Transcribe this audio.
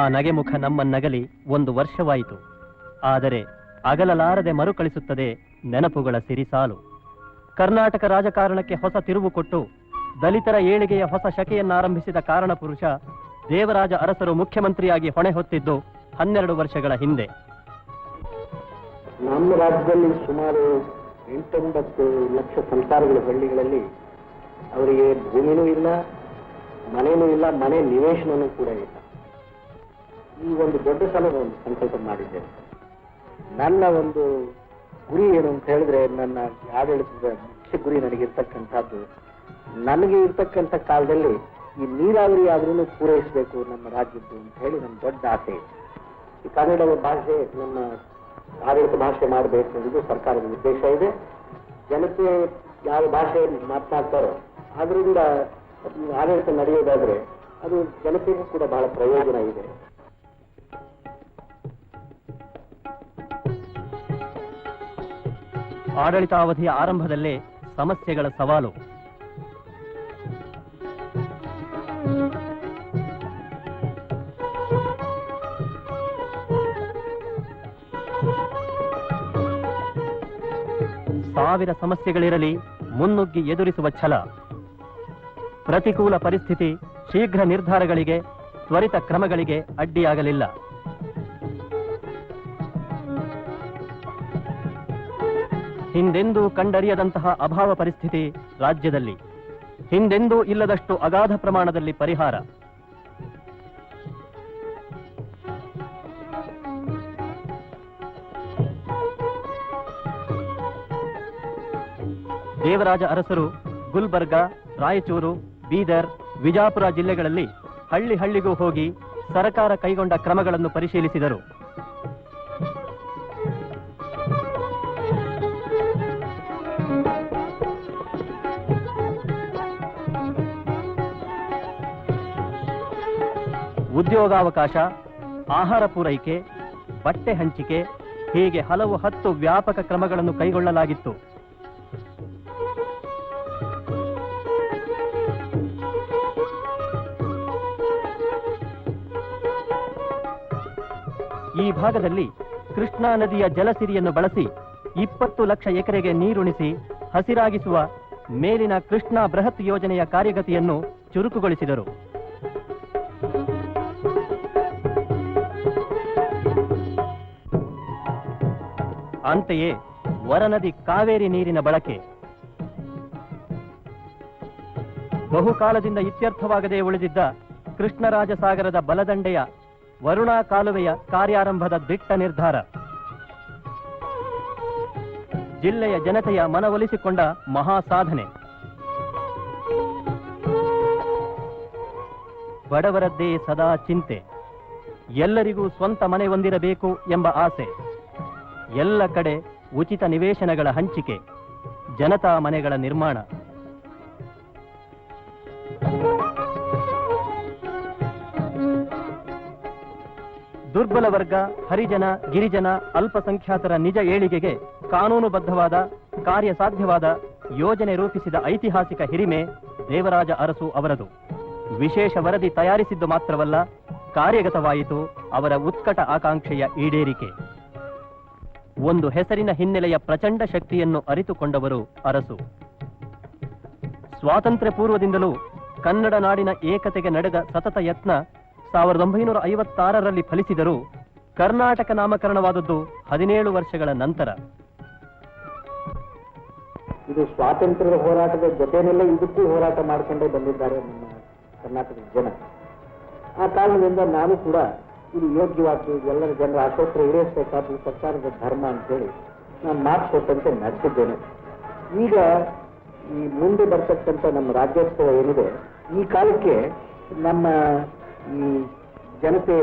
ಆ ನಗೆಮುಖ ನಮ್ಮನ್ನಗಲಿ ಒಂದು ವರ್ಷವಾಯಿತು. ಆದರೆ ಅಗಲಲಾರದೆ ಮರುಕಳಿಸುತ್ತದೆ ನೆನಪುಗಳ ಸಿರಿಸಾಲು. ಕರ್ನಾಟಕ ರಾಜಕಾರಣಕ್ಕೆ ಹೊಸ ತಿರುವು ಕೊಟ್ಟು ದಲಿತರ ಏಳಿಗೆಯ ಹೊಸ ಶಕೆಯನ್ನಾರಂಭಿಸಿದ ಕಾರಣ ಪುರುಷ ದೇವರಾಜ ಅರಸರು ಮುಖ್ಯಮಂತ್ರಿಯಾಗಿ ಹೊಣೆ ಹೊತ್ತಿದ್ದು ಹನ್ನೆರಡು ವರ್ಷಗಳ ಹಿಂದೆ. ನಮ್ಮ ರಾಜ್ಯದಲ್ಲಿ ಸುಮಾರು ಎಂಟೊಂಬತ್ತು ಲಕ್ಷ ಸಂಸಾರಗಳ ಹಳ್ಳಿಗಳಲ್ಲಿ ಅವರಿಗೆ ಭೂಮಿನೂ ಇಲ್ಲ ಮನೆಯೂ ಇಲ್ಲ, ಮನೆ ನಿವೇಶನವೂ ಕೂಡ ಇಲ್ಲ. ಈ ಒಂದು ದೊಡ್ಡ ಸಲದ ಒಂದು ಸಂಕಲ್ಪ ಮಾಡಿದ್ದೇನೆ ನನ್ನ ಒಂದು ಗುರಿ ಏನು ಅಂತ ಹೇಳಿದ್ರೆ ನನ್ನ ಆಡಳಿತದ ಮುಖ್ಯ ಗುರಿ ನನಗಿರ್ತಕ್ಕಂಥದ್ದು ನನಗೆ ಇರ್ತಕ್ಕಂಥ ಕಾಲದಲ್ಲಿ ಈ ನೀರಾವರಿ ಆದ್ರೂ ಪೂರೈಸಬೇಕು ನಮ್ಮ ರಾಜ್ಯದ್ದು ಅಂತ ಹೇಳಿ ನನ್ನ ದೊಡ್ಡ ಆಸೆ. ಈ ಕನ್ನಡ ಭಾಷೆ ನಮ್ಮ ಆಡಳಿತ ಭಾಷೆ ಮಾಡಬೇಕು ಅನ್ನೋದು ಸರ್ಕಾರದ ಉದ್ದೇಶ ಇದೆ. ಜನತೆ ಯಾವ ಭಾಷೆ ಮಾತನಾಡ್ತಾರೋ ಅದರಿಂದ ಆಡಳಿತ ನಡೆಯೋದಾದ್ರೆ ಅದು ಜನತೆಗೂ ಕೂಡ ಬಹಳ ಪ್ರಯೋಜನ ಇದೆ. ಆಡಳಿತಾವಧಿಯ ಆರಂಭದಲ್ಲೇ ಸಮಸ್ಯೆಗಳ ಸವಾಲು. ಸಾವಿರ ಸಮಸ್ಯೆಗಳಿರಲಿ ಮುನ್ನುಗ್ಗಿ ಎದುರಿಸುವ ಛಲ. ಪ್ರತಿಕೂಲ ಪರಿಸ್ಥಿತಿ ಶೀಘ್ರ ನಿರ್ಧಾರಗಳಿಗೆ, ತ್ವರಿತ ಕ್ರಮಗಳಿಗೆ ಅಡ್ಡಿಯಾಗಲಿಲ್ಲ. ಹಿಂದೆಂದೂ ಕಂಡರಿಯದಂತಹ ಅಭಾವ ಪರಿಸ್ಥಿತಿ ರಾಜ್ಯದಲ್ಲಿ. ಹಿಂದೆಂದೂ ಇಲ್ಲದಷ್ಟು ಅಗಾಧ ಪ್ರಮಾಣದಲ್ಲಿ ಪರಿಹಾರ. ದೇವರಾಜ ಅರಸರು ಗುಲ್ಬರ್ಗ, ರಾಯಚೂರು, ಬೀದರ್, ವಿಜಾಪುರ ಜಿಲ್ಲೆಗಳಲ್ಲಿ ಹಳ್ಳಿ ಹಳ್ಳಿಗೂ ಹೋಗಿ ಸರ್ಕಾರ ಕೈಗೊಂಡ ಕ್ರಮಗಳನ್ನು ಪರಿಶೀಲಿಸಿದರು. ಉದ್ಯೋಗಾವಕಾಶ, ಆಹಾರ ಪೂರೈಕೆ, ಬಟ್ಟೆ ಹಂಚಿಕೆ, ಹೀಗೆ ಹಲವು ಹತ್ತು ವ್ಯಾಪಕ ಕ್ರಮಗಳನ್ನು ಕೈಗೊಳ್ಳಲಾಗಿತ್ತು. ಈ ಭಾಗದಲ್ಲಿ ಕೃಷ್ಣಾ ನದಿಯ ಜಲಸಿರಿಯನ್ನು ಬಳಸಿ ಇಪ್ಪತ್ತು ಲಕ್ಷ ಎಕರೆಗೆ ನೀರುಣಿಸಿ ಹಸಿರಾಗಿಸುವ ಮೇಲಿನ ಕೃಷ್ಣಾ ಬೃಹತ್ ಯೋಜನೆಯ ಕಾರ್ಯಗತಿಯನ್ನು ಚುರುಕುಗೊಳಿಸಿದರು. ಅಂತೆಯೇ ವರನದಿ ಕಾವೇರಿ ನೀರಿನ ಬಳಕೆ. ಬಹುಕಾಲದಿಂದ ಇತ್ಯರ್ಥವಾಗದೆ ಉಳಿದಿದ್ದ ಕೃಷ್ಣರಾಜಸಾಗರದ ಬಲದಂಡೆಯ ವರುಣಾ ಕಾಲುವೆಯ ಕಾರ್ಯಾರಂಭದ ದಿಟ್ಟ ನಿರ್ಧಾರ. ಜಿಲ್ಲೆಯ ಜನತೆಯ ಮನವೊಲಿಸಿಕೊಂಡ ಮಹಾ ಸಾಧನೆ. ಬಡವರದ್ದೇ ಸದಾ ಚಿಂತೆ. ಎಲ್ಲರಿಗೂ ಸ್ವಂತ ಮನೆ ಹೊಂದಿರಬೇಕು ಎಂಬ ಆಸೆ. ಎಲ್ಲ ಕಡೆ ಉಚಿತ ನಿವೇಶನಗಳ ಹಂಚಿಕೆ, ಜನತಾ ಮನೆಗಳ ನಿರ್ಮಾಣ. ದುರ್ಬಲ ವರ್ಗ, ಹರಿಜನ, ಗಿರಿಜನ, ಅಲ್ಪಸಂಖ್ಯಾತರ ನಿಜ ಏಳಿಗೆಗೆ ಕಾನೂನುಬದ್ಧವಾದ, ಕಾರ್ಯಸಾಧ್ಯವಾದ ಯೋಜನೆ ರೂಪಿಸಿದ ಐತಿಹಾಸಿಕ ಹಿರಿಮೆ ದೇವರಾಜ ಅರಸು ಅವರದು. ವಿಶೇಷ ವರದಿ ತಯಾರಿಸಿದ್ದು ಮಾತ್ರವಲ್ಲ, ಕಾರ್ಯಗತವಾಯಿತು ಅವರ ಉತ್ಕಟ ಆಕಾಂಕ್ಷೆಯ ಈಡೇರಿಕೆ. ಒಂದು ಹೆಸರಿನ ಹಿನ್ನೆಲೆಯ ಪ್ರಚಂಡ ಶಕ್ತಿಯನ್ನು ಅರಿತುಕೊಂಡವರು ಅರಸು. ಸ್ವಾತಂತ್ರ್ಯ ಪೂರ್ವದಿಂದಲೂ ಕನ್ನಡ ನಾಡಿನ ಏಕತೆಗೆ ನಡೆದ ಸತತ ಯತ್ನ ಸಾವಿರದ ಒಂಬೈನೂರ ಐವತ್ತಾರರಲ್ಲಿ ಫಲಿಸಿದರೂ ಕರ್ನಾಟಕ ನಾಮಕರಣವಾದದ್ದು ಹದಿನೇಳು ವರ್ಷಗಳ ನಂತರ. ಇದು ಸ್ವಾತಂತ್ರ್ಯದ ಹೋರಾಟದ ಜೊತೆಯಲ್ಲೇ ಇದಕ್ಕೂ ಹೋರಾಟ ಮಾಡಿಕೊಂಡೇ ಬಂದಿದ್ದಾರೆ ನಮ್ಮ ಕರ್ನಾಟಕದ ಜನ. ಆ ಕಾರಣದಿಂದ ನಾನು ಕೂಡ ಇದು ಯೋಗ್ಯವಾಗಿ ಎಲ್ಲರ ಜನರ ಆಶೋತ್ತರ ಈಡೇರಿಸಬೇಕಾದ ಸರ್ಕಾರದ ಧರ್ಮ ಅಂತೇಳಿ ನಾನು ಮಾತು ಕೊಟ್ಟಂತೆ ನಡೆಸಿದ್ದೇನೆ ಈಗ ಈ ಮುಂದೆ ಬರ್ತಕ್ಕಂಥ ನಮ್ಮ ರಾಜ್ಯೋತ್ಸವ ಏನಿದೆ, ಈ ಕಾಲಕ್ಕೆ ನಮ್ಮ ಈ ಜನತೆ